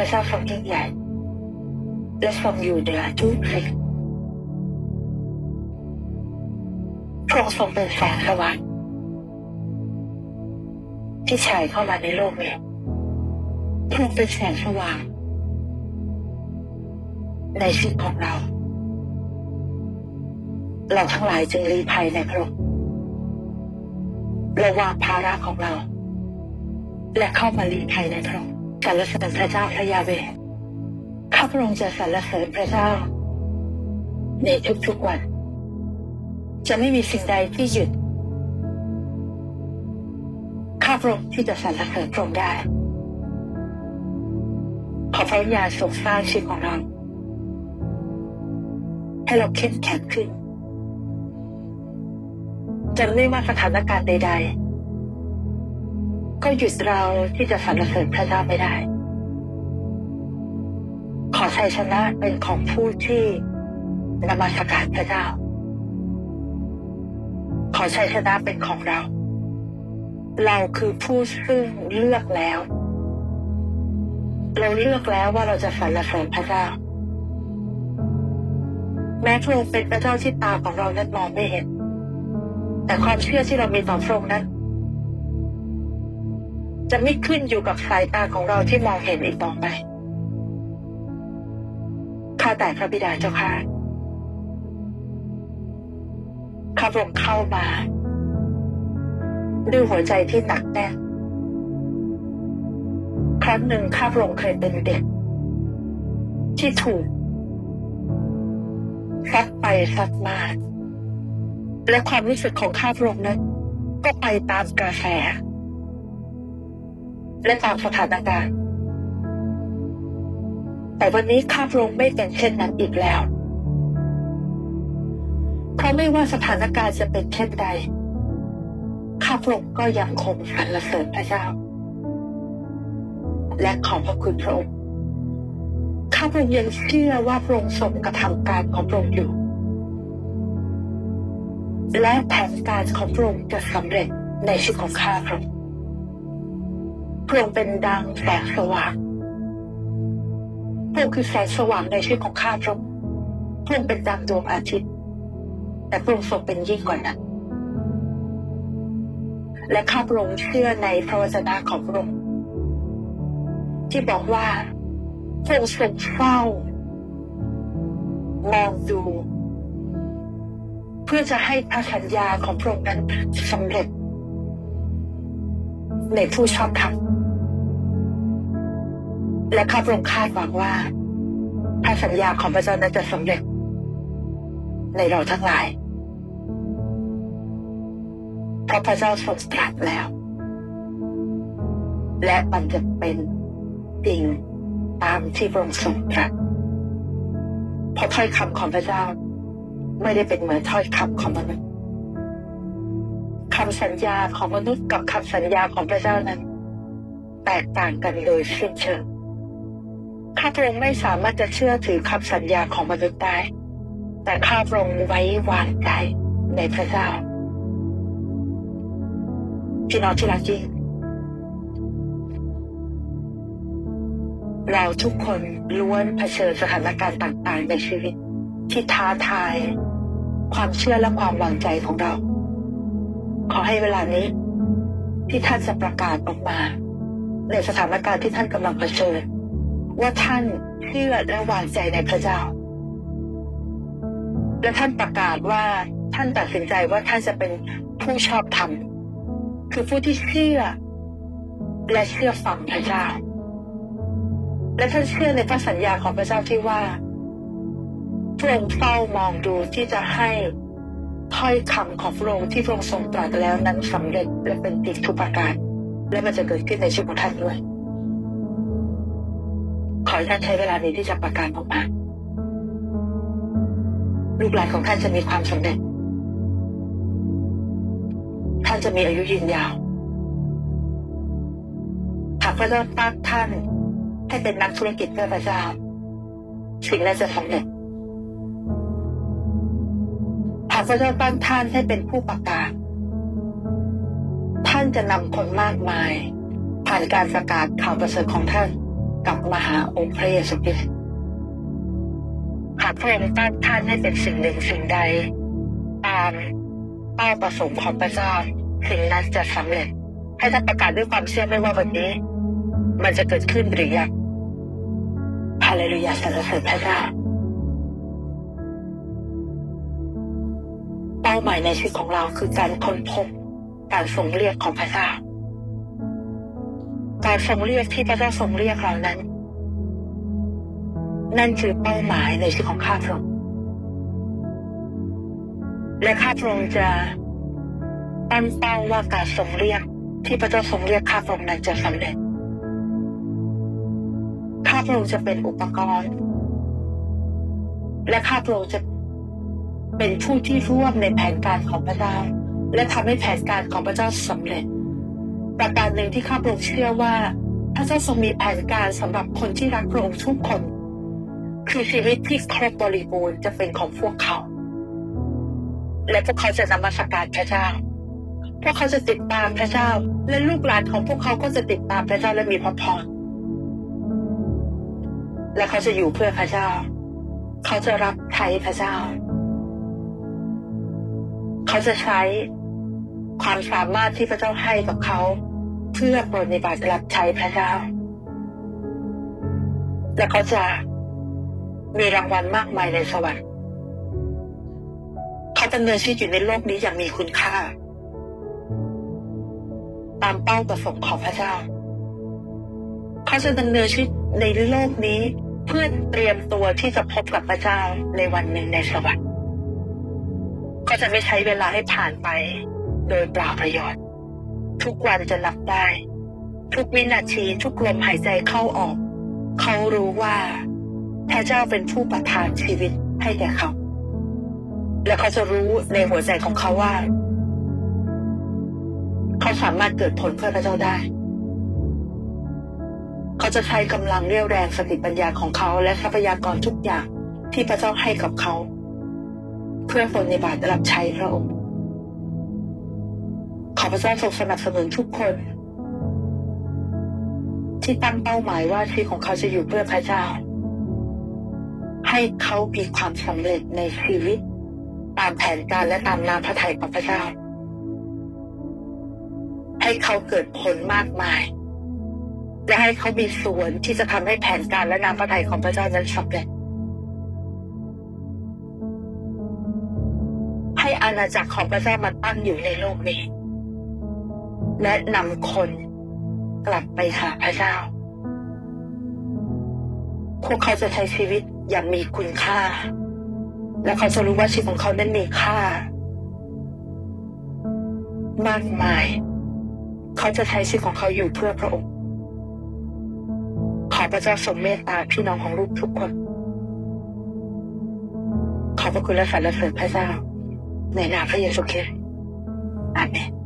ระเจ้าทรงยิ่งใหญ่ และทรงอยู่เหนือทุกสิ่งพระองค์ทรงเป็นแสงสว่างที่ฉายเข้ามาในโลกนี้พระองค์เป็นแสงสว่าง ในชีวิตของเรา เราทั้งหลายจึงรีภัยในพระองค์ราวางภาระของเรา และเข้ามารีภัยในพระองค์ สรรเสริญพระเจ้าพระยาเวข้าพระองค์จะสรรเสริญพระเจ้า ในทุกๆวัน จะไม่มีสิ่งใดที่หยุด ข้าพระองค์ที่จะสรรเสริญพระองค์ได้ ขอพระวิญญาณทรงสร้างชีวิตของเราให้เราเข้มแข็งขึ้น จะไม่ว่าสถานการณ์ใด ๆ ก็หยุดเราที่จะสรรเสริญพระเจ้าไม่ได้ ขอชัยชนะเป็นของผู้ที่นมัสการพระเจ้า ขอชัยชนะเป็นของเรา เราคือผู้ซึ่งเลือกแล้ว เราเลือกแล้วว่าเราจะสรรเสริญพระเจ้า แม้พระองค์เป็นพระเจ้าที่ตาของเรานั้นมองไม่เห็น แต่ความเชื่อที่เรามีต่อพระองค์นั้น จะไม่ขึ้นอยู่กับสายตาของเราที่มองเห็นอีกต่อไป ข้าแต่พระบิดาเจ้าค่ะข้าพระองค์เข้ามาด้วยหัวใจที่หนักแน่นครั้งหนึ่งข้าพระองค์เคยเป็นเด็ก ที่ถูกซัดไปซัดมาและความรู้สึกของข้าพระองค์นั้นก็ไปตามกระแส และตามสถานการณ์ แต่วันนี้ข้าพระองค์ไม่เป็นเช่นนั้นอีกแล้ว เพราะไม่ว่าสถานการณ์จะเป็นเช่นใด ข้าพระองค์ก็ยังคงสรรเสริญพระเจ้า และขอบพระคุณพระองค์ ข้าพระองค์ยังเชื่อว่าพระองค์ทรงกระทำการของพระองค์อยู่ และแผนการของพระองค์จะสำเร็จในชีวิตของข้าพระองค์ พระองเป็นดังแสงสว่างพระองค์คือแสงสว่างในชีวิตของข้าพระองค์พระองค์เป็นดังดวงอาทิตย์ แต่พระองค์ทรงเป็นยิ่งกว่านั้น และข้าพระองค์เชื่อในพระวจนะของพระองค์ที่บอกว่าพระองค์ทรงเฝ้ามองดู เพื่อจะให้พระสัญญาของพระองค์นั้นสำเร็จในผู้ชอบธรรม และข้าพระองค์คาดหวังว่าพระสัญญาของพระเจ้านั้นจะสำเร็จ ในเราทั้งหลายเพราะพระเจ้าทรงตรัสแล้ว และมันจะเป็นจริงตามที่พระองค์ทรงตรัสเพราะถ้อยคำของพระเจ้า ไม่ได้เป็นเหมือนถ้อยคำของมนุษย์คำสัญญาของมนุษย์กับคำสัญญาของพระเจ้านั้น แตกต่างกันโดยสิ้นเชิง ข้าพระองค์ไม่สามารถจะเชื่อถือคำสัญญาของมนุษย์ได้ แต่ข้าพระองค์ไว้วางใจในพระเจ้าพี่น้องที่รักจริงเราทุกคนล้วนเผชิญสถานการณ์ต่างๆในชีวิต ที่ท้าทาย ความเชื่อและความวางใจของเรา ขอให้เวลานี้ ที่ท่านจะประกาศออกมา ในสถานการณ์ที่ท่านกำลังเผชิญ ว่าท่านเชื่อและวางใจในพระเจ้า และท่านประกาศว่าท่านตัดสินใจว่าท่านจะเป็นผู้ชอบธรรมคือผู้ที่เชื่อ และเชื่อฟังพระเจ้า และท่านเชื่อในพระสัญญาของพระเจ้าที่ว่าพระองค์เฝ้ามองดูที่จะให้ถ้อยคำของพระองค์ที่พระองค์ทรงตรัสแล้วนั้นสำเร็จและเป็นจริงทุกประการ และมันจะเกิดขึ้นในชีวิตของท่านด้วย ขอให้ท่านใช้เวลานี้ที่จะประกาศออกมาลูกหลานของท่านจะมีความสำเร็จ ท่านจะมีอายุยืนยาว หากพระเจ้าตั้งท่านให้เป็นนักธุรกิจเพื่อพระเจ้า สิ่งนั้นจะสำเร็จ หากพระเจ้าตั้งท่านให้เป็นผู้ประกาศ ท่านจะนำคนมากมาย ผ่านการประกาศข่าวประเสริฐของท่าน กลับมาหาองค์พระเยซูคริสต์หากพระองค์ตั้งท่านให้เป็นสิ่งหนึ่งสิ่งใด ตามเป้าประสงค์ของพระเจ้าสิ่งนั้นจะสำเร็จ ให้ท่านประกาศด้วยความเชื่อไม่ว่าวันนี้ มันจะเกิดขึ้นหรือยังฮาเลลูยาสรรเสริญพระเจ้าเป้าหมายในชีวิตของเราคือการค้นพบการทรงเรียกของพระเจ้า การทรงเรียกที่พระเจ้าทรงเรียกเรานั้น นั่นคือเป้าหมายในชีวิตของข้าพระองค์และข้าพระองค์จะตั้งเป้าว่าการทรงเรียกที่พระเจ้าทรงเรียกข้าพระองค์นั้นจะสำเร็จข้าพระองค์จะเป็นอุปกรณ์ และข้าพระองค์จะเป็นผู้ที่ร่วมในแผนการของพระเจ้าและทำให้แผนการของพระเจ้าสำเร็จ ประการหนึ่งที่ข้าพระองค์เชื่อว่า พระเจ้าทรงมีแผนการสำหรับคนที่รักพระองค์ทุกคน คือชีวิตที่ครบบริบูรณ์จะเป็นของพวกเขา และพวกเขาจะนมัสการพระเจ้าพวกเขาจะติดตามพระเจ้า และลูกหลานของพวกเขาก็จะติดตามพระเจ้าและมีพระพรและเขาจะอยู่เพื่อพระเจ้า เขาจะรับใช้พระเจ้า เขาจะใช้ความสามารถที่พระเจ้าให้กับเขา เพื่อปฏิบัติรับใช้พระเจ้า และเขาจะมีรางวัลมากมายในสวรรค์เขาดำเนินชีวิตอยู่ในโลกนี้อย่างมีคุณค่า ตามเป้าประสงค์ของพระเจ้า เขาจะดำเนินชีวิตในโลกนี้เพื่อเตรียมตัวที่จะพบกับพระเจ้าในวันหนึ่งในสวรรค์เขาจะไม่ใช้เวลาให้ผ่านไปโดยเปล่าประโยชน์ ทุกวันจะนับได้ ทุกวินาทีทุกลมหายใจเข้าออก เขารู้ว่า พระเจ้าเป็นผู้ประทานชีวิตให้แก่เขา และเขาจะรู้ในหัวใจของเขาว่า เขาสามารถเกิดผลเพื่อพระเจ้าได้ เขาจะใช้กำลังเรี่ยวแรงสติปัญญาของเขา และทรัพยากรทุกอย่างที่พระเจ้าให้กับเขา เพื่อปฏิบัติรับใช้พระองค์ พระเจ้าทรงสนับสนุนทุกคน ที่ตั้งเป้าหมายว่าชีวิตของเขาจะอยู่เพื่อพระเจ้า ให้เขามีความสำเร็จในชีวิต ตามแผนการและตามน้ำพระทัยของพระเจ้า ให้เขาเกิดผลมากมาย และให้เขามีส่วนที่จะทำให้แผนการและน้ำพระทัยของพระเจ้านั้นสำเร็จให้อาณาจักรของพระเจ้ามาตั้งอยู่ในโลกนี้ และนำคนกลับไปหาพระเจ้า พวกเขาจะใช้ชีวิตอย่างมีคุณค่า และเขาจะรู้ว่าชีวิตของเขานั้นมีค่า มากมาย เขาจะใช้ชีวิตของเขาอยู่เพื่อพระองค์ ขอพระเจ้าทรงเมตตาพี่น้องของลูกทุกคน ขอบพระคุณและสรรเสริญพระเจ้า ในนามพระเยซูคริสต์อาเมน